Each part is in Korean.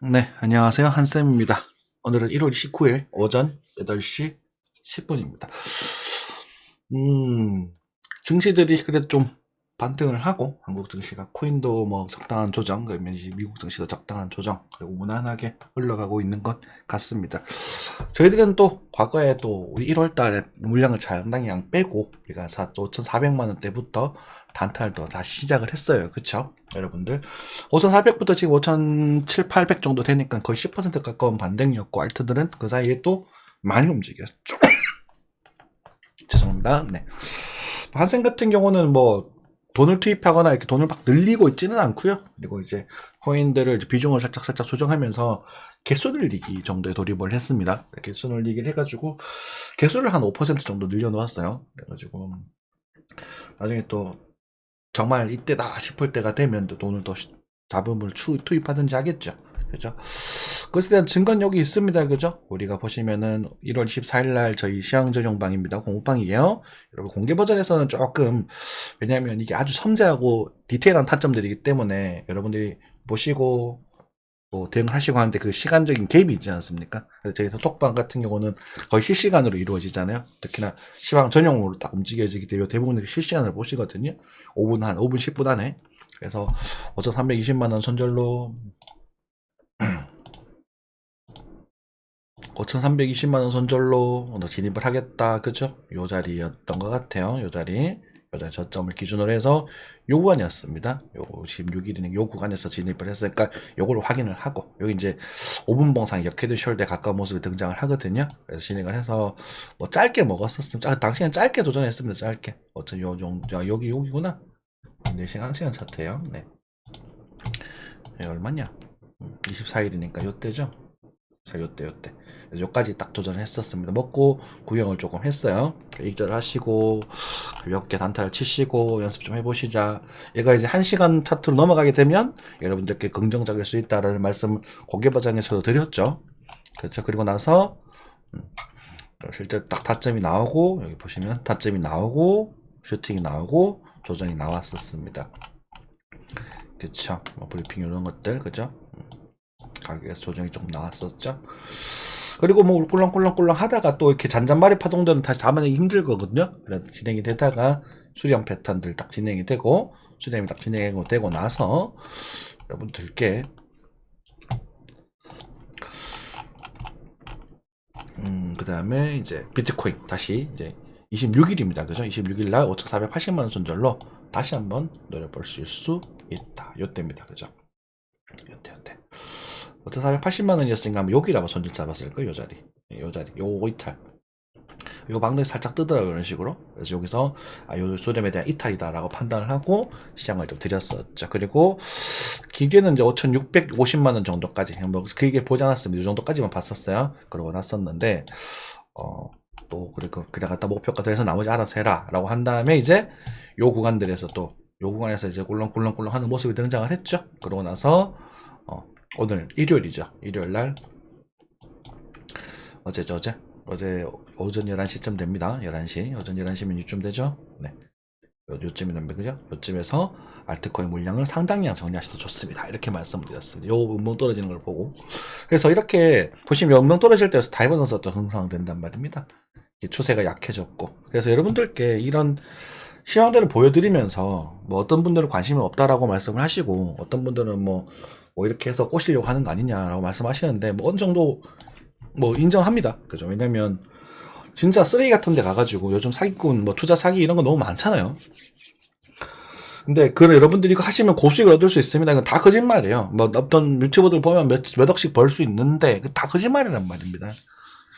네, 안녕하세요. 한쌤입니다. 오늘은 1월 29일 오전 8시 10분입니다. 음, 증시들이 그래도 좀 반등을 하고, 한국 증시가 코인도 뭐 적당한 조정, 미국 증시도 적당한 조정, 그리고 무난하게 흘러가고 있는 것 같습니다. 저희들은 또 과거에 또 우리 1월 달에 물량을 상당히 양 빼고, 우리가 사, 또 5,400만 원대부터 단타를 또 다시 시작을 했어요. 그쵸? 여러분들. 5,400부터 지금 5,700, 800 정도 되니까 거의 10% 가까운 반등이었고, 알트들은 그 사이에 또 많이 움직였죠. 죄송합니다. 네. 한생 같은 경우는 뭐, 돈을 투입하거나 이렇게 돈을 막 늘리고 있지는 않고요. 그리고 이제 코인들을 비중을 살짝 살짝 조정하면서 개수 늘리기 정도에 돌입을 했습니다. 개수 늘리기를 해가지고 개수를 한 5% 정도 늘려놓았어요. 그래가지고 나중에 또 정말 이때다 싶을 때가 되면 또 돈을 더 추, 투입하든지 하겠죠. 그죠? 그것에 대한 증거는 여기 있습니다. 그죠? 우리가 보시면은 1월 24일 날 저희 시황 전용 방입니다. 공부방이에요. 여러분 공개 버전에서는 조금 왜냐하면 이게 아주 섬세하고 디테일한 타점들이기 때문에 여러분들이 보시고 뭐 대응을 하시고 하는데 그 시간적인 갭이 있지 않습니까? 그래서 저희 소톡방 같은 경우는 거의 실시간으로 이루어지잖아요. 특히나 시황 전용으로 딱 움직여지기 때문에 대부분 실시간으로 보시거든요. 5분 한 5분 10분 안에. 그래서 5,320만 원 손절로 5,320만 원 손절로 오늘 진입을 하겠다. 그죠? 요 자리였던 것 같아요. 요 자리. 요 자리 저점을 기준으로 해서 요 구간이었습니다. 요 16일이니 요 구간에서 진입을 했으니까 요걸 확인을 하고 여기 이제 5분 봉상 역헤드 숄더에 가까운 모습이 등장을 하거든요. 그래서 진행을 해서 뭐 짧게 먹었었으면 아, 당시엔 짧게 도전했습니다. 짧게. 어차피 요 정도 야, 여기 여기구나. 4시간 1시간 차트예요. 네. 네, 얼마냐? 24일이니까 요때죠. 자, 요때 요때. 요까지 딱 도전을 했었습니다. 먹고 구경을 조금 했어요. 익절을 하시고 몇 개 단타를 치시고 연습 좀 해보시자. 얘가 이제 한 시간 차트로 넘어가게 되면 여러분들께 긍정적일 수 있다라는 말씀 고개 버전에서도 드렸죠. 그렇죠. 그리고 나서 음, 실제 딱 타점이 나오고 여기 보시면 타점이 나오고 슈팅이 나오고 조정이 나왔었습니다. 그쵸. 뭐 브리핑 이런 것들 그죠. 음, 가격에서 조정이 조금 나왔었죠. 그리고 뭐 꿀렁꿀렁꿀렁 하다가 또 이렇게 잔잔바리 파동들은 다시 잡아내기 힘들 거거든요. 그래서 진행이 되다가 수령 패턴들 딱 진행이 되고 수령이 딱 진행이 되고 나서 여러분들께 음, 그 다음에 이제 비트코인 다시 이제 26일입니다. 그죠? 26일 날 5,480만 원 손절로 다시 한번 노려볼 수 있다. 요때입니다. 그죠? 요때 요때. 5,480만 원이었으니까 아마 여기라고 손절 잡았을 거예요. 요 자리. 예, 요 자리. 요 이탈. 요 방송이 살짝 뜨더라고요. 이런 식으로. 그래서 여기서 아, 요 소점에 대한 이탈이다라고 판단을 하고 시장을 좀 드렸었죠. 그리고 기계는 이제 5,650만 원 정도까지 뭐 길게 보지 않았습니다. 이 정도까지만 봤었어요. 그러고 났었는데 어, 또 그리고 그냥 갖다 목표가 돼서 나머지 알아서 해라라고 한 다음에 이제 요 구간들에서 또 요 구간에서 이제 꿀렁꿀렁꿀렁 하는 모습이 등장을 했죠. 그러고 나서 어, 오늘 일요일이죠. 일요일 날 어제죠 어제 어제 오전 11시쯤 됩니다. 11시 오전 11시면 이쯤 되죠. 네. 요, 요쯤이 됩니다. 그죠? 요쯤에서 알트코인 물량을 상당량 정리하셔도 좋습니다. 이렇게 말씀드렸습니다. 요 운봉 떨어지는 걸 보고. 그래서 이렇게 보시면 운봉 떨어질 때에서 다이버넌스가 또 형성된단 말입니다. 이 추세가 약해졌고. 그래서 여러분들께 이런 시황들을 보여드리면서 뭐 어떤 분들은 관심이 없다라고 말씀을 하시고 어떤 분들은 뭐, 뭐 이렇게 해서 꼬시려고 하는 거 아니냐라고 말씀하시는데 뭐 어느 정도 뭐 인정합니다. 그죠? 왜냐면 진짜 쓰레기 같은 데 가가지고 요즘 사기꾼 뭐 투자 사기 이런 거 너무 많잖아요. 근데 그 여러분들이 이거 하시면 고수익을 얻을 수 있습니다. 이건 다 거짓말이에요. 뭐 어떤 유튜버들 보면 몇, 몇 억씩 벌 수 있는데 그다 거짓말이란 말입니다.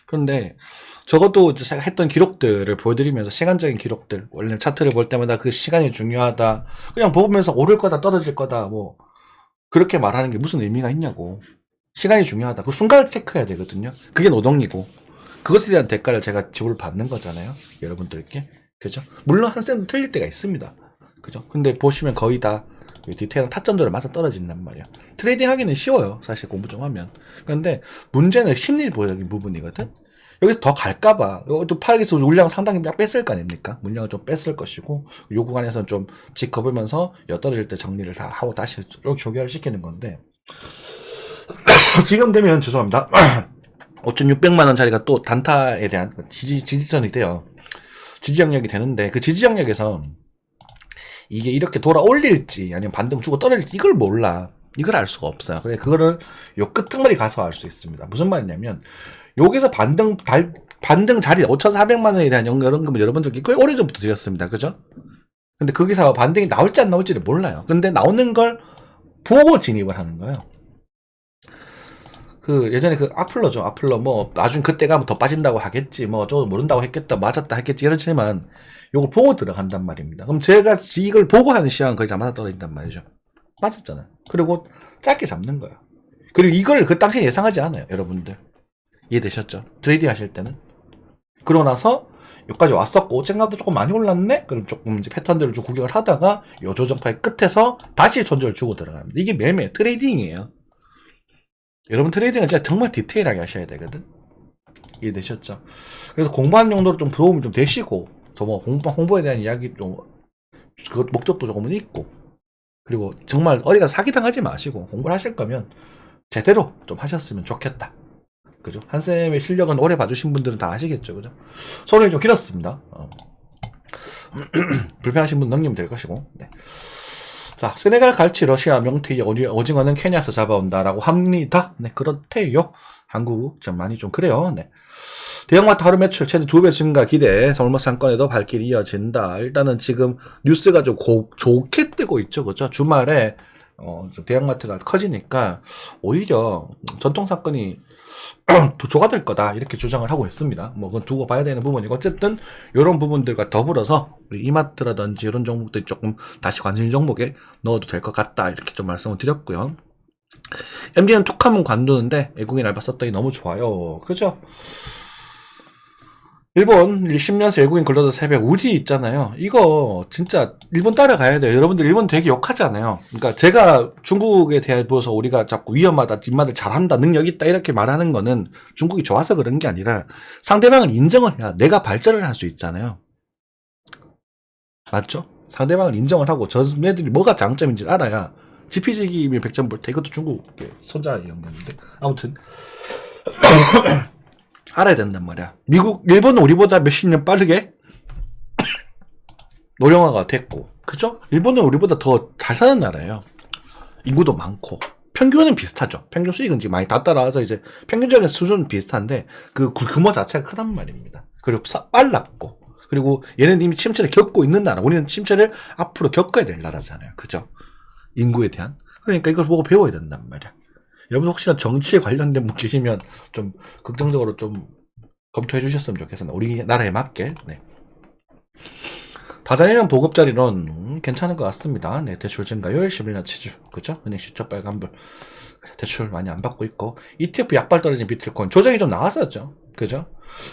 그런데 적어도 제가 했던 기록들을 보여드리면서 시간적인 기록들 원래 차트를 볼 때마다 그 시간이 중요하다. 그냥 보면서 오를 거다 떨어질 거다 뭐 그렇게 말하는 게 무슨 의미가 있냐고. 시간이 중요하다. 그 순간을 체크해야 되거든요. 그게 노동이고 그것에 대한 대가를 제가 지불 받는 거잖아요. 여러분들께. 그죠? 물론 한 쌤도 틀릴 때가 있습니다. 그죠? 근데 보시면 거의 다 디테일한 타점들을 맞아 떨어진단 말이야. 트레이딩 하기는 쉬워요. 사실 공부 좀 하면. 그런데 문제는 심리보적인 부분이거든? 여기서 더 갈까봐. 또 파악에서 물량을 상당히 막 뺐을 거 아닙니까? 물량을 좀 뺐을 것이고, 요 구간에서는 좀 지켜보면서 여 떨어질 때 정리를 다 하고 다시 쭉 조결을 시키는 건데, 지금 되면 죄송합니다. 5,600만 원짜리가 또 단타에 대한 지지, 지지선이 돼요. 지지 영역이 되는데 그 지지 영역에서 이게 이렇게 돌아 올릴지 아니면 반등 주고 떨어질지 이걸 몰라. 이걸 알 수가 없어요. 그래 그거를 요 끄트머리 가서 알 수 있습니다. 무슨 말이냐면 여기서 반등 달 반등 자리 5,400만 원에 대한 연금을 여러분들 꽤 오래 전부터 드렸습니다. 그죠? 근데 거기서 반등이 나올지 안 나올지를 몰라요. 근데 나오는 걸 보고 진입을 하는 거예요. 그 예전에 그 악플러죠. 악플러 뭐 나중 그때 가면 더 빠진다고 하겠지. 뭐저 모른다고 했겠다. 맞았다 했겠지. 이렇지만 요걸 보고 들어간단 말입니다. 그럼 제가 이걸 보고 하는 시간 거의 다 맞아 떨어진단 말이죠. 맞았잖아요. 그리고 짧게 잡는 거예요. 그리고 이걸 그 당시에 예상하지 않아요. 여러분들. 이해되셨죠? 트레이딩 하실 때는. 그러고 나서 여기까지 왔었고 생각보다 조금 많이 올랐네? 그럼 조금 이제 패턴들을 좀 구경을 하다가 요 조정파의 끝에서 다시 손절을 주고 들어갑니다. 이게 매매 트레이딩이에요. 여러분 트레이딩은 진짜 정말 디테일하게 하셔야 되거든. 이해되셨죠? 그래서 공부하는 용도로 좀 도움이 좀 되시고, 저뭐 홍보, 홍보에 대한 이야기 좀, 그 목적도 조금은 있고, 그리고 정말 어디가 사기당 하지 마시고 공부를 하실 거면 제대로 좀 하셨으면 좋겠다. 그죠? 한쌤의 실력은 오래 봐주신 분들은 다 아시겠죠, 그죠? 소론이 좀 길었습니다. 어. 불편하신 분 넘기면 될 것이고, 네. 자, 세네갈 갈치 러시아 명태 오징어는 케냐에서 잡아온다라고 합니다. 네, 그렇대요. 한국 좀 많이 좀 그래요. 네. 대형마트 하루 매출 최대 두 배 증가 기대. 서울마 상권에도 발길이 이어진다. 일단은 지금 뉴스가 좀 고- 좋게 뜨고 있죠, 그죠? 주말에 어, 좀 대형마트가 커지니까 오히려 전통 사건이 더 조가될 거다 이렇게 주장을 하고 있습니다. 뭐 그건 두고 봐야 되는 부분이고 어쨌든 이런 부분들과 더불어서 우리 이마트라든지 이런 종목들이 조금 다시 관심 종목에 넣어도 될 것 같다 이렇게 좀 말씀을 드렸고요. MD는 톡하면 관두는데 외국인 알바 썼더니 너무 좋아요. 그죠? 일본 10년새 외국인 근로자 새벽 우디 있잖아요. 이거 진짜 일본 따라가야 돼요. 여러분들 일본 되게 욕하잖아요. 그러니까 제가 중국에 대해서 우리가 자꾸 위험하다, 뒷말을 잘한다, 능력 있다 이렇게 말하는 거는 중국이 좋아서 그런 게 아니라 상대방을 인정을 해야 내가 발전을 할 수 있잖아요. 맞죠? 상대방을 인정을 하고 저네들이 뭐가 장점인지를 알아야 지피지기면 100점 볼때 이것도 중국의 손자였는데 아무튼 알아야 된단 말이야. 미국, 일본은 우리보다 몇십 년 빠르게 노령화가 됐고, 그죠? 일본은 우리보다 더 잘 사는 나라예요. 인구도 많고, 평균은 비슷하죠. 평균 수익은 지금 많이 다 따라와서 이제 평균적인 수준은 비슷한데, 그 구- 규모 자체가 크단 말입니다. 그리고 싸- 빨랐고, 그리고 얘는 이미 침체를 겪고 있는 나라. 우리는 침체를 앞으로 겪어야 될 나라잖아요. 그죠? 인구에 대한. 그러니까 이걸 보고 배워야 된단 말이야. 여러분 혹시나 정치에 관련된 분 계시면 좀 긍정적으로 좀 검토해 주셨으면 좋겠습니다. 우리나라에 맞게. 네. 다자이랑 보급자리론 음, 괜찮은 것 같습니다. 네, 대출 증가율 11년 체주. 그죠? 은행 시점 빨간불. 대출 많이 안 받고 있고 ETF 약발 떨어진 비트코인 조정이 좀 나왔었죠. 그죠?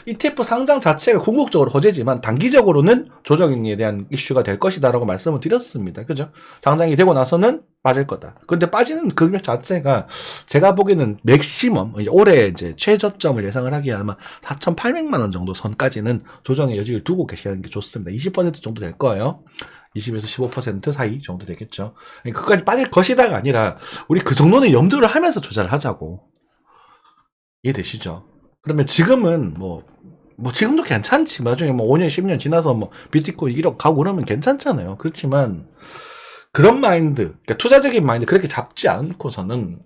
ETF 상장 자체가 궁극적으로 호재지만 단기적으로는 조정에 대한 이슈가 될 것이다라고 말씀을 드렸습니다. 그죠? 상장이 되고 나서는 빠질 거다. 근데 빠지는 금액 자체가 제가 보기에는 맥시멈 이제 올해 이제 최저점을 예상을 하기에 아마 4,800만 원 정도 선까지는 조정의 여지를 두고 계시는 게 좋습니다. 20% 정도 될 거예요. 20에서 15% 사이 정도 되겠죠. 그러니까 그까지 빠질 것이다가 아니라 우리 그 정도는 염두를 하면서 투자를 하자고. 이해되시죠? 그러면 지금은 뭐, 뭐 지금도 괜찮지. 나중에 뭐 5년, 10년 지나서 뭐 비트코인 1억 가고 그러면 괜찮잖아요. 그렇지만 그런 마인드, 그러니까 투자적인 마인드 그렇게 잡지 않고서는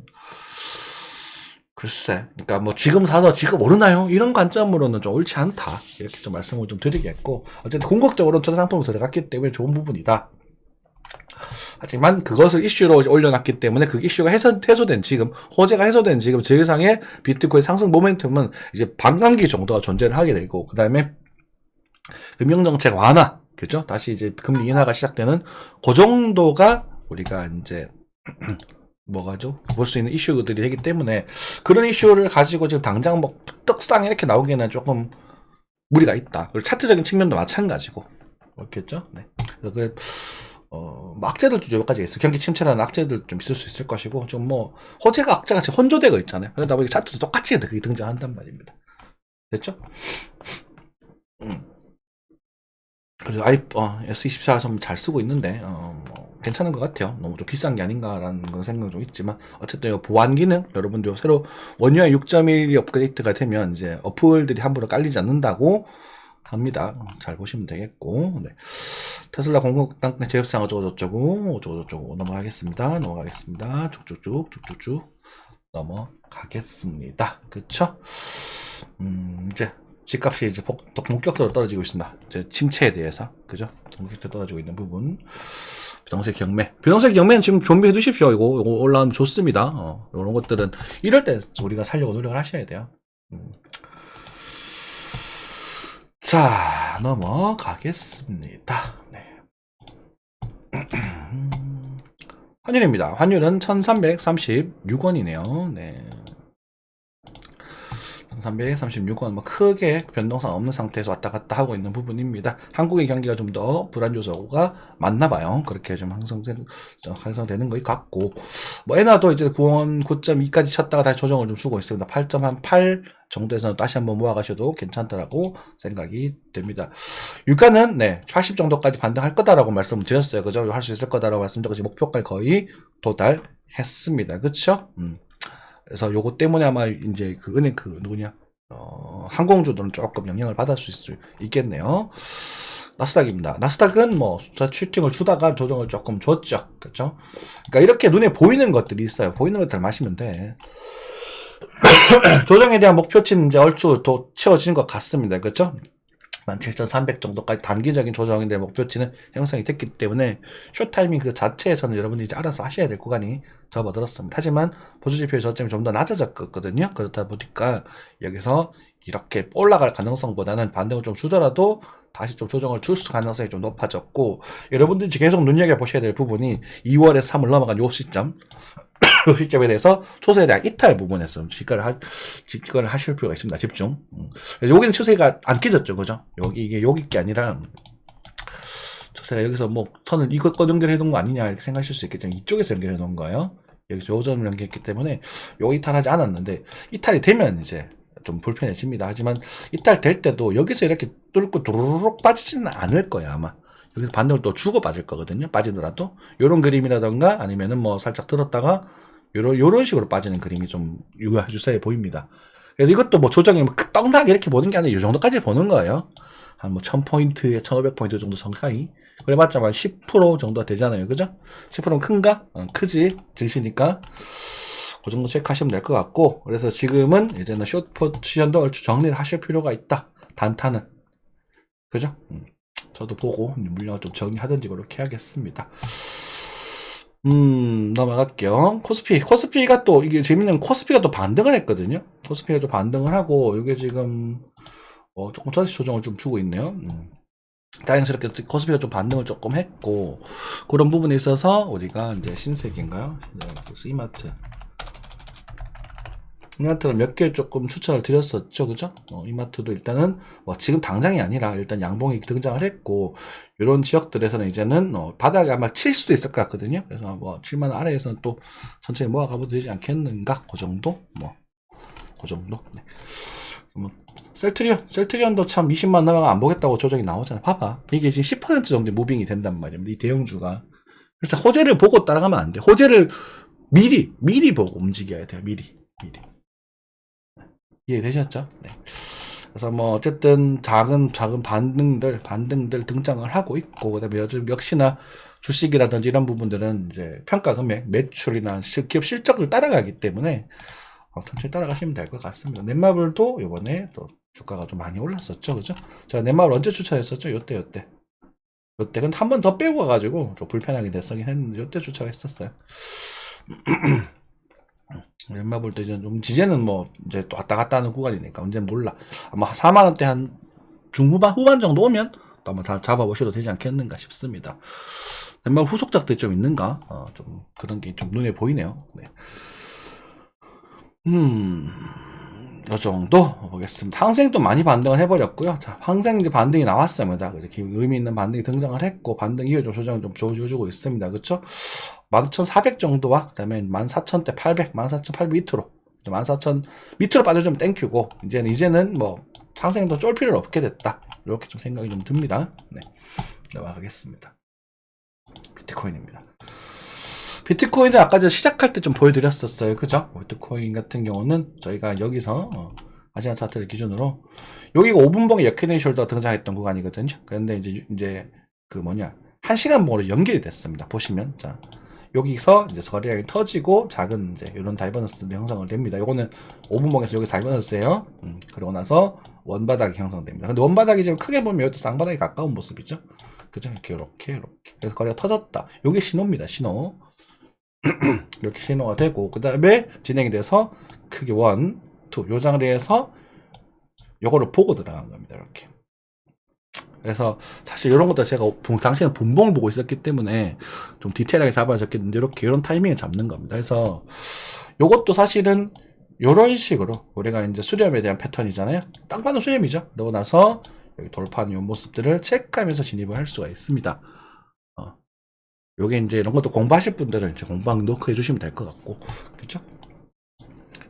글쎄, 그러니까 뭐 지금 사서 지금 오르나요? 이런 관점으로는 좀 옳지 않다. 이렇게 좀 말씀을 좀 드리겠고, 어쨌든 궁극적으로 투자 상품으로 들어갔기 때문에 좋은 부분이다. 하지만 그것을 이슈로 올려놨기 때문에 그 이슈가 해소, 해소된 지금, 호재가 해소된 지금 제일상의 비트코인 상승 모멘텀은 이제 반감기 정도가 존재를 하게 되고, 그 다음에 금융정책 완화, 그죠? 다시 이제 금리 인하가 시작되는 그 정도가 우리가 이제 뭐가죠? 볼 수 있는 이슈들이 되기 때문에 그런 이슈를 가지고 지금 당장 뭐 떡상 이렇게 나오기에는 조금 무리가 있다. 그리고 차트적인 측면도 마찬가지고 그렇겠죠? 네. 그 어, 뭐 악재들도 좀몇 가지 있어요. 경기 침체라는 악재들 좀 있을 수 있을 것이고, 좀 뭐, 호재가 악재가 혼조되고 있잖아요. 그러다 보니 차트도 똑같이 그게 등장한단 말입니다. 됐죠? 음. 그래서 아이 어, S24 좀잘 쓰고 있는데 어, 뭐 괜찮은 것 같아요. 너무 좀 비싼 게 아닌가라는 그런 생각은 좀 있지만 어쨌든 이 보안 기능 여러분들 새로 원UI 6.1이 업그레이드가 되면 이제 어플들이 함부로 깔리지 않는다고 합니다. 어, 잘 보시면 되겠고 네. 테슬라 공급당 제협상 어쩌고 저쩌고 어쩌고 저쩌고 넘어가겠습니다. 넘어가겠습니다. 쭉쭉쭉 쭉쭉쭉 넘어가겠습니다. 그쵸? 음, 이제 집값이 이제 복- 또 본격적으로 떨어지고 있습니다. 이제 침체에 대해서 그죠? 본격적으로 떨어지고 있는 부분. 비동색 경매. 비동색 경매는 지금 준비해 두십시오. 이거, 이거 올라오면 좋습니다. 어, 이런 것들은 이럴 때 우리가 살려고 노력을 하셔야 돼요. 음. 자, 넘어가겠습니다. 네. 환율입니다. 환율은 1336원이네요. 네. 1336원 뭐 크게 변동성 없는 상태에서 왔다 갔다 하고 있는 부분입니다. 한국의 경기가 좀 더 불안 요소가 많나 봐요. 그렇게 좀좀 항상되는 것 같고 뭐 엔화도 이제 9원 9.2까지 쳤다가 다시 조정을 좀 주고 있습니다. 8.8 정도에서는 다시 한번 모아가셔도 괜찮다라고 생각이 됩니다. 유가는 네, 80 정도까지 반등할 거다라고 말씀을 드렸어요. 그죠? 할 수 있을 거다라고 말씀드렸고 목표까지 거의 도달했습니다. 그쵸? 음. 그래서 요거 때문에 아마 이제 그 은행 그 누구냐 어, 항공주들은 조금 영향을 받을 수 있, 있겠네요. 나스닥입니다. 나스닥은 뭐 숫자 슈팅을 주다가 조정을 조금 줬죠. 그렇죠? 그러니까 이렇게 눈에 보이는 것들이 있어요. 보이는 것들 마시면 돼. 조정에 대한 목표치는 이제 얼추 또 채워지는 것 같습니다. 그렇죠? 17,300 정도까지 단기적인 조정인데 목표치는 형성이 됐기 때문에 쇼타이밍 그 자체에서는 여러분이 이제 알아서 하셔야 될 구간이 접어들었습니다. 하지만 보조지표의 저점이 좀 더 낮아졌거든요. 그렇다 보니까 여기서 이렇게 올라갈 가능성보다는 반등을 좀 주더라도 다시 좀 조정을 줄 수 가능성이 좀 높아졌고 여러분들이 계속 눈여겨보셔야 될 부분이 2월에서 3월 넘어간 요 시점 요 시점에 대해서 추세에 대한 이탈 부분에서 좀 직관을, 하, 직관을 하실 필요가 있습니다. 집중. 음. 여기는 추세가 안 깨졌죠. 그죠? 여기, 이게 여기 게 아니라 추세가 여기서 뭐 선을 이것과 연결해 놓은 거 아니냐 이렇게 생각하실 수 있겠지만 이쪽에서 연결해 놓은 거예요. 여기서 요점을 연결했기 때문에 요 이탈하지 않았는데 이탈이 되면 이제 좀 불편해집니다. 하지만 이탈 될 때도 여기서 이렇게 뚫고 두루룩 빠지지는 않을 거예요 아마. 여기서 반등을 또 주고 빠질 거거든요. 빠지더라도 요런 그림이라던가 아니면은 뭐 살짝 들었다가 요런 요런 식으로 빠지는 그림이 좀 유사해 보입니다. 그래서 이것도 뭐 조정이 뭐 떡나게 이렇게 보는 게 아니라 이 정도까지 보는 거예요. 한 뭐 1000포인트에 1500포인트 정도 정상이. 그래봤자 한 10% 정도 되잖아요. 그죠? 10%는 큰가? 어, 크지. 증시니까. 그 정도 체크하시면 될 것 같고. 그래서 지금은 이제는 숏 포지션도 얼추 정리를 하실 필요가 있다. 단타는. 그죠? 음. 저도 보고 물량을 좀 정리하든지 그렇게 하겠습니다. 음, 넘어갈게요. 코스피. 코스피가 또, 이게 재밌는 건 코스피가 또 반등을 했거든요. 코스피가 좀 반등을 하고, 이게 지금, 어, 조금 전시 조정을 좀 주고 있네요. 음. 다행스럽게 코스피가 좀 반등을 조금 했고, 그런 부분에 있어서 우리가 이제 신세계인가요? 네, 이마트. 이마트는 몇개 조금 추천을 드렸었죠, 그죠? 어, 이마트도 일단은 뭐 지금 당장이 아니라 일단 양봉이 등장을 했고 이런 지역들에서는 이제는 어, 바닥에 아마 칠 수도 있을 것 같거든요. 그래서 뭐 7만 원 아래에서는 또 천천히 모아가도 되지 않겠는가? 그 정도? 뭐, 그 정도? 네. 뭐 셀트리온, 셀트리온도 참 20만 넘어가 안 보겠다고 조정이 나오잖아요. 봐봐. 이게 지금 10% 정도 무빙이 된단 말이에요. 이 대형주가. 그래서 호재를 보고 따라가면 안 돼. 호재를 미리, 미리 보고 움직여야 돼요. 미리, 미리. 이해되셨죠? 네. 그래서 뭐 어쨌든 작은 작은 반등들 반등들 등장을 하고 있고 그다음에 요즘 역시나 주식이라든지 이런 부분들은 이제 평가 금액, 매출이나 실- 기업 실적을 따라가기 때문에 어, 천천히 따라가시면 될 것 같습니다. 넷마블도 이번에 또 주가가 좀 많이 올랐었죠, 그죠? 제가 넷마블 언제 추천했었죠? 요때 요때 요때 근데 한 번 더 빼고 가가지고 좀 불편하게 됐었긴 했는데 요때 추천했었어요. 넷마블도 이제 좀 지제는 뭐 이제 또 왔다 갔다 하는 구간이니까 언제 몰라 아마 4만 원대 한 중후반 후반 정도 오면 또 한번 다 잡아보셔도 되지 않겠는가 싶습니다. 넷마블 후속작들이 좀 있는가 어, 좀 그런 게 좀 눈에 보이네요. 네. 음, 이 정도 보겠습니다. 항생도 많이 반등을 해버렸고요. 자, 항생 이제 반등이 나왔습니다. 기- 의미 있는 반등이 등장을 했고, 반등 이후에 좀 조정을 좀 보여주고 있습니다. 그쵸? 11,400 정도와, 그 다음에 14,000대 800, 14,800 밑으로, 14,000 밑으로 빠져주면 땡큐고, 이제는, 이제는 뭐, 상생도 쫄 필요는 없게 됐다. 이렇게 좀 생각이 좀 듭니다. 네. 넘어가겠습니다. 비트코인입니다. 비트코인을 아까 저 시작할 때 좀 보여드렸었어요. 그죠? 비트코인 같은 경우는 저희가 여기서 어, 아시안 차트를 기준으로 여기가 5분봉의 역해된 숄더가 등장했던 구간이거든요. 그런데 이제 이제 그 뭐냐 한 시간봉으로 연결이 됐습니다. 보시면 자 여기서 이제 거래량이 터지고 작은 이제 이런 다이버넌스를 형성을 됩니다. 요거는 5분봉에서 여기 다이버넌스예요. 음, 그러고 나서 원바닥이 형성됩니다. 근데 원바닥이 지금 크게 보면 여기도 쌍바닥에 가까운 모습이죠. 그죠? 이렇게 이렇게 이렇게 그래서 거래가 터졌다. 요게 신호입니다. 신호. 이렇게 신호가 되고 그 다음에 진행이 돼서 크게 원, 투, 요 장르에서 요거를 보고 들어간 겁니다. 이렇게. 그래서 사실 이런 것도 제가 본- 당시에는 본봉을 보고 있었기 때문에 좀 디테일하게 잡아졌겠는데 이렇게 이런 타이밍을 잡는 겁니다. 그래서 요것도 사실은 이런 식으로 우리가 이제 수렴에 대한 패턴이잖아요. 딱 봐도 수렴이죠. 그러고 나서 여기 돌파하는 요 모습들을 체크하면서 진입을 할 수가 있습니다. 어. 요게 이제 이런 것도 공부하실 분들은 이제 공부한 노크 해주시면 될 것 같고, 그쵸?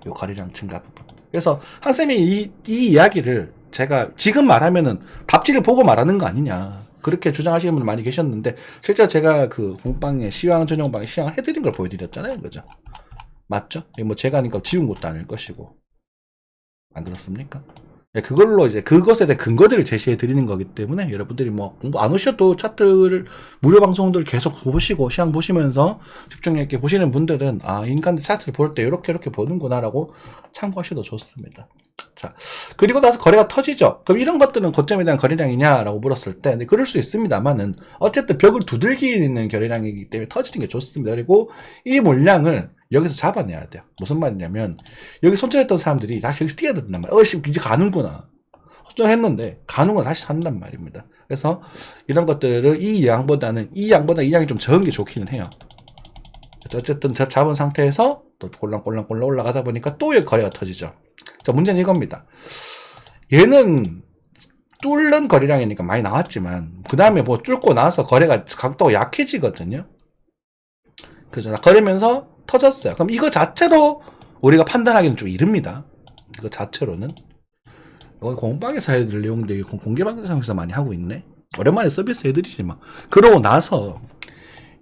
요 거리량 증가 부분. 그래서 한쌤이 이, 이 이야기를 제가 지금 말하면은 답지를 보고 말하는 거 아니냐. 그렇게 주장하시는 분들 많이 계셨는데, 실제로 제가 그 공방에 시황 전용방에 시황을 해드린 걸 보여드렸잖아요. 그죠? 맞죠? 뭐 제가 하니까 지운 것도 아닐 것이고. 안 그렇습니까? 네, 그걸로 이제 그것에 대한 근거들을 제시해 드리는 거기 때문에 여러분들이 뭐 공부 안 오셔도 차트를 무료 방송들 계속 보시고 시황 보시면서 집중력 있게 보시는 분들은 아 인간들 차트를 볼 때 이렇게 이렇게 보는구나라고 참고하셔도 좋습니다. 자 그리고 나서 거래가 터지죠. 그럼 이런 것들은 고점에 대한 거래량이냐라고 물었을 때 네, 그럴 수 있습니다만은 어쨌든 벽을 두들기는 거래량이기 때문에 터지는 게 좋습니다. 그리고 이 물량을 여기서 잡아내야 돼요. 무슨 말이냐면 여기 손절했던 사람들이 다시 여기서 뛰어야 된단 말이야. 어, 씨, 이제 가는구나. 손절했는데 가는 건 다시 산단 말입니다. 그래서 이런 것들을 이 양보다는 이 양보다 이 양이 좀 적은 게 좋기는 해요. 어쨌든 저 잡은 상태에서 또 꼴랑꼴랑꼴랑 올라가다 보니까 또 거래가 터지죠. 자, 문제는 이겁니다. 얘는 뚫는 거래량이니까 많이 나왔지만 그 다음에 뭐 뚫고 나서 거래가 각도가 약해지거든요. 그죠? 거래면서 터졌어요. 그럼 이거 자체로 우리가 판단하기는 좀 이릅니다. 이거 자체로는. 이건 공방에서 해드릴 내용인데 이거 공개 방송에서 많이 하고 있네. 오랜만에 서비스 해드리지 마. 그러고 나서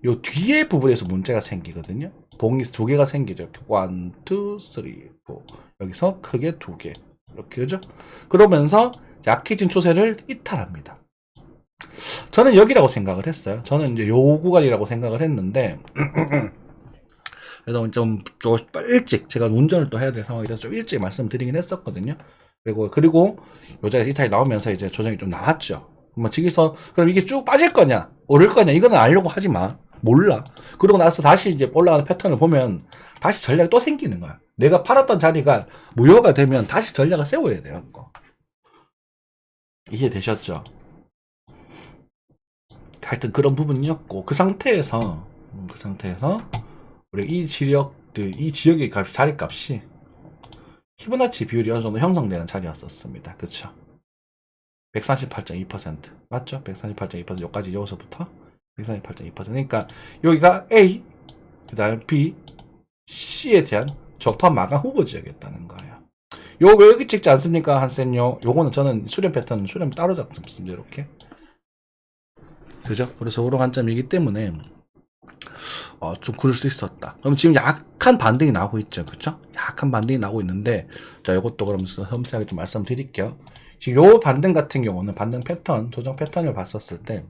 요 뒤에 부분에서 문제가 생기거든요. 봉이 두 개가 생기죠. 이렇게 원, 투, 쓰리, 포. 여기서 크게 두 개. 이렇게 그죠? 그러면서 약해진 추세를 이탈합니다. 저는 여기라고 생각을 했어요. 저는 이제 요 구간이라고 생각을 했는데 그래서 좀, 좀 일찍 제가 운전을 또 해야 될 상황이라서 좀 일찍 말씀드리긴 했었거든요. 그리고 그리고 요자에서 이탈이 나오면서 이제 조정이 좀 나왔죠. 뭐 지기서 그럼 이게 쭉 빠질 거냐 오를 거냐 이거는 알려고 하지 마. 몰라. 그러고 나서 다시 이제 올라가는 패턴을 보면 다시 전략이 또 생기는 거야. 내가 팔았던 자리가 무효가 되면 다시 전략을 세워야 돼요. 그거. 이해되셨죠? 하여튼 그런 부분이었고 그 상태에서 음, 그 상태에서 우리 이 지역들 이 지역의 값 자리값이 피보나치 비율이 어느 정도 형성되는 자리였었습니다. 그쵸? 148.2% 맞죠? 148.2% 여기까지 여기서부터 148.2% 그러니까 여기가 A 그 다음 B C에 대한 적합 마감 후보 지역이었다는 거예요. 요왜 여기 찍지 않습니까 한쌤요? 요거는 저는 수렴 패턴 수렴 따로 잡습니다 이렇게. 그죠? 그래서 그런 관점이기 때문에 어, 좀 그럴 수 있었다. 그럼 지금 약한 반등이 나오고 있죠. 그쵸? 약한 반등이 나오고 있는데, 자, 이것도 그럼 섬세하게 좀 말씀드릴게요. 지금 요 반등 같은 경우는 반등 패턴, 조정 패턴을 봤었을 때,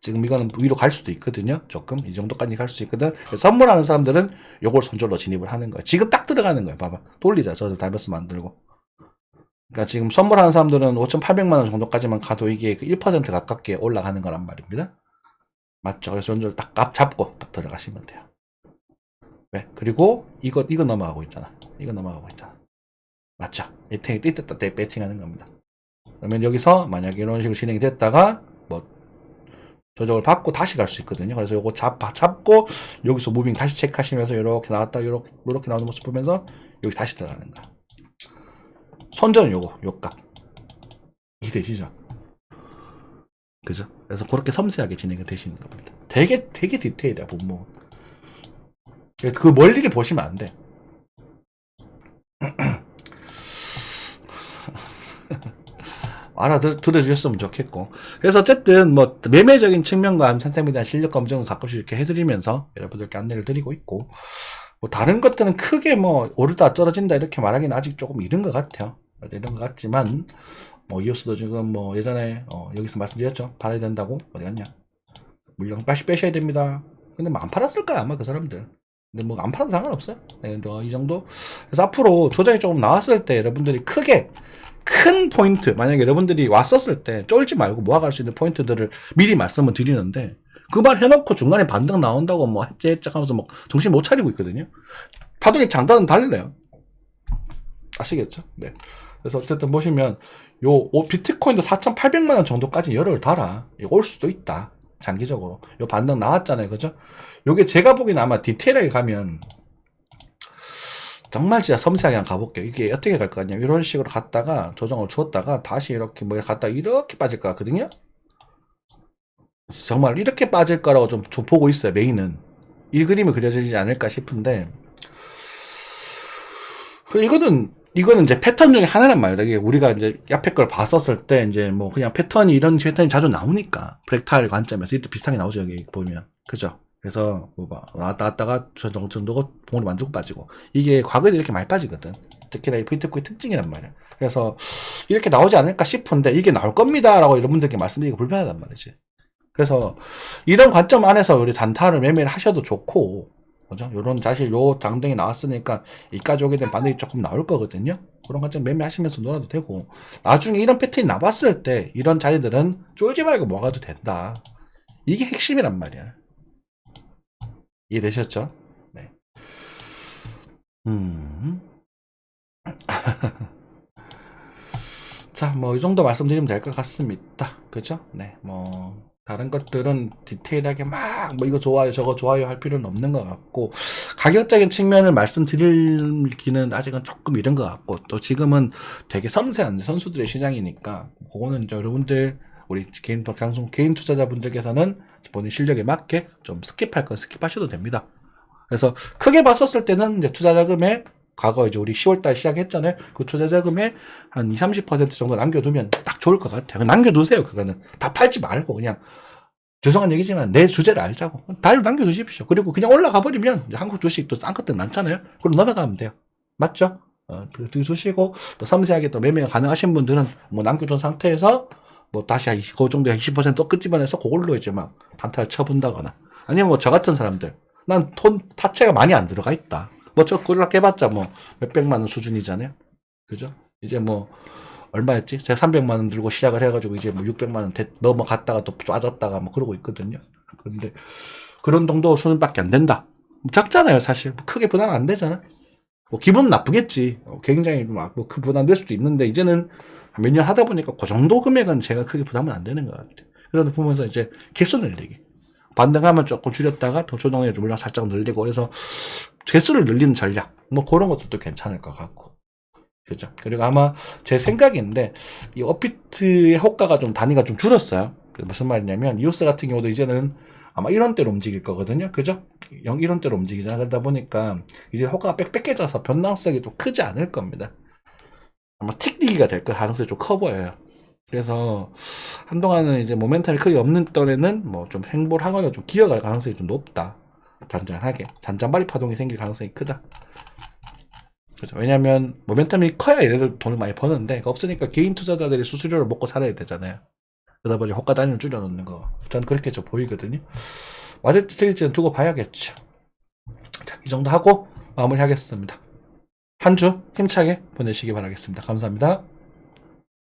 지금 이거는 위로 갈 수도 있거든요. 조금. 이 정도까지 갈 수 있거든. 선물하는 사람들은 요걸 손절로 진입을 하는 거예요. 지금 딱 들어가는 거예요. 봐봐. 돌리자. 저 다이버스 만들고. 그러니까 지금 선물하는 사람들은 5,800만 원 정도까지만 가도 이게 그1% 가깝게 올라가는 거란 말입니다. 맞죠? 그래서 연절 딱값 잡고 딱 들어가시면 돼요. 왜? 그리고 이거 이거 넘어가고 있잖아. 이거 넘어가고 있잖아. 맞죠? 배팅 띠뜻다 때 배팅하는 겁니다. 그러면 여기서 만약에 이런 식으로 진행이 됐다가 뭐 조정을 받고 다시 갈 수 있거든요. 그래서 요거 잡 잡고 여기서 무빙 다시 체크하시면서 이렇게 나왔다 이렇게 이렇게 나오는 모습 보면서 여기 다시 들어가는 거야. 손절은 요거 요 값 이해되시죠? 그죠? 그래서 그렇게 섬세하게 진행이 되시는 겁니다. 되게 되게 디테일이야. 그래서 그 멀리를 보시면 안 돼. 알아들어 주셨으면 좋겠고. 그래서 어쨌든 뭐 매매적인 측면과 선생님에 대한 실력 검증을 가끔씩 이렇게 해드리면서 여러분들께 안내를 드리고 있고 뭐 다른 것들은 크게 뭐 오르다 떨어진다 이렇게 말하기는 아직 조금 이른 것 같아요. 이런 것 같지만 뭐 이오스도 지금 뭐 예전에 어, 여기서 말씀드렸죠. 팔아야 된다고 어디 갔냐? 물량 다시 빼셔야 됩니다. 근데 뭐 안 팔았을 거야 아마 그 사람들. 근데 뭐 안 팔아도 상관없어요. 네, 뭐이 정도. 그래서 앞으로 조정이 조금 나왔을 때 여러분들이 크게 큰 포인트 만약에 여러분들이 왔었을 때 쫄지 말고 모아갈 수 있는 포인트들을 미리 말씀을 드리는데 그 말 해놓고 중간에 반등 나온다고 뭐 했지 하면서 뭐 정신 못 차리고 있거든요. 파동의 장단은 달라요. 아시겠죠? 네. 그래서 어쨌든 보시면 요 오- 비트코인도 4,800만 원 정도까지 열을 달아 올 수도 있다. 장기적으로 요 반등 나왔잖아요, 그죠? 요게 제가 보기엔 아마 디테일하게 가면 정말 진짜 섬세하게 한번 가볼게요. 이게 어떻게 갈 것 같냐? 이런 식으로 갔다가 조정을 주었다가 다시 이렇게 뭐 갔다 이렇게 빠질 것 같거든요. 정말 이렇게 빠질 거라고 좀, 좀 보고 있어요. 메인은 이 그림이 그려지지 않을까 싶은데 그 이거는 이거는 이제 패턴 중에 하나란 말이다. 이게 우리가 이제 옆에 걸 봤었을 때 이제 뭐 그냥 패턴이 이런 패턴이 자주 나오니까 브렉타일 관점에서 이것도 비슷하게 나오죠 여기 보면 그죠? 그래서 뭐 봐. 왔다 갔다가 저 정도가 봉으로 만들고 빠지고 이게 과거에 이렇게 많이 빠지거든. 특히나 이 비트코인 특징이란 말이야. 그래서 이렇게 나오지 않을까 싶은데 이게 나올 겁니다라고 여러분들께 말씀드리기가 불편하단 말이지. 그래서 이런 관점 안에서 우리 단타를 매매를 하셔도 좋고 그죠? 요런 사실 요 장등이 나왔으니까 이까지 오게 되면 반등이 조금 나올 거거든요. 그런 관점 매매하시면서 놀아도 되고 나중에 이런 패턴이 나왔을 때 이런 자리들은 쫄지 말고 모아도 된다. 이게 핵심이란 말이야. 이해되셨죠? 네. 음. 자, 뭐, 이 정도 말씀드리면 될 것 같습니다. 그죠? 네, 뭐, 다른 것들은 디테일하게 막, 뭐, 이거 좋아요, 저거 좋아요 할 필요는 없는 것 같고, 가격적인 측면을 말씀드리기는 아직은 조금 이른 것 같고, 또 지금은 되게 섬세한 선수들의 시장이니까, 그거는 이제 여러분들, 우리 개인, 방송, 개인 투자자분들께서는 본인 실력에 맞게 좀 스킵할 건 스킵하셔도 됩니다. 그래서 크게 봤었을 때는 이제 투자 자금에 과거 이제 우리 10월달 시작했잖아요. 그 투자 자금에 한 20, 30% 정도 남겨두면 딱 좋을 것 같아요. 남겨두세요. 그거는 다 팔지 말고 그냥 죄송한 얘기지만 내 주제를 알자고 다 남겨두십시오. 그리고 그냥 올라가 버리면 한국 주식도 싼 것들 많잖아요. 그럼 넘어가면 돼요. 맞죠? 어, 그 두시고 또 섬세하게 또 매매가 가능하신 분들은 뭐 남겨둔 상태에서 뭐 다시 한 그 정도 20%또 끄집어내서 그걸로 이제 막 단타를 쳐본다거나 아니면 뭐 저 같은 사람들 난 돈 타체가 많이 안 들어가 있다. 뭐저 그걸 깨봤자 뭐 몇백만 원 수준이잖아요. 그죠? 이제 뭐 얼마였지? 제가 300만 원 들고 시작을 해가지고 이제 뭐 600만 원 대- 넘어갔다가 또 빠졌다가 뭐 그러고 있거든요. 그런데 그런 정도 수준밖에 안 된다. 작잖아요, 사실. 뭐 크게 부담 안 되잖아. 뭐 기분 나쁘겠지. 어, 굉장히 막뭐그 부담될 수도 있는데 이제는 몇년 하다 보니까 그 정도 금액은 제가 크게 부담은 안 되는 것 같아요. 그러다 보면서 이제 개수 늘리기. 반등하면 조금 줄였다가 더 조정해 물량 살짝 늘리고 그래서 개수를 늘리는 전략. 뭐 그런 것도 괜찮을 것 같고. 그죠. 그리고 아마 제 생각인데 이 업비트의 효과가 좀 단위가 좀 줄었어요. 그 무슨 말이냐면 이오스 같은 경우도 이제는 아마 1원대로 움직일 거거든요. 그죠? 0, 1원대로 움직이잖아. 그러다 보니까 이제 효과가 빽빽해져서 변동성이 좀 크지 않을 겁니다. 아마 틱디기가 될 가능성이 좀 커 보여요. 그래서 한동안은 이제 모멘텀이 크게 없는 떨에는 뭐 좀 행보를 하거나 좀 기어갈 가능성이 좀 높다. 잔잔하게 잔잔바리 파동이 생길 가능성이 크다. 그죠. 왜냐면 모멘텀이 커야 얘네들 돈을 많이 버는데 없으니까 개인 투자자들이 수수료를 먹고 살아야 되잖아요. 그러다 보니 호가 단위를 줄여놓는 거. 전 그렇게 좀 보이거든요. 맞을지 틀릴지는 두고 봐야겠죠. 자, 이 정도 하고 마무리하겠습니다. 한 주 힘차게 보내시기 바라겠습니다. 감사합니다.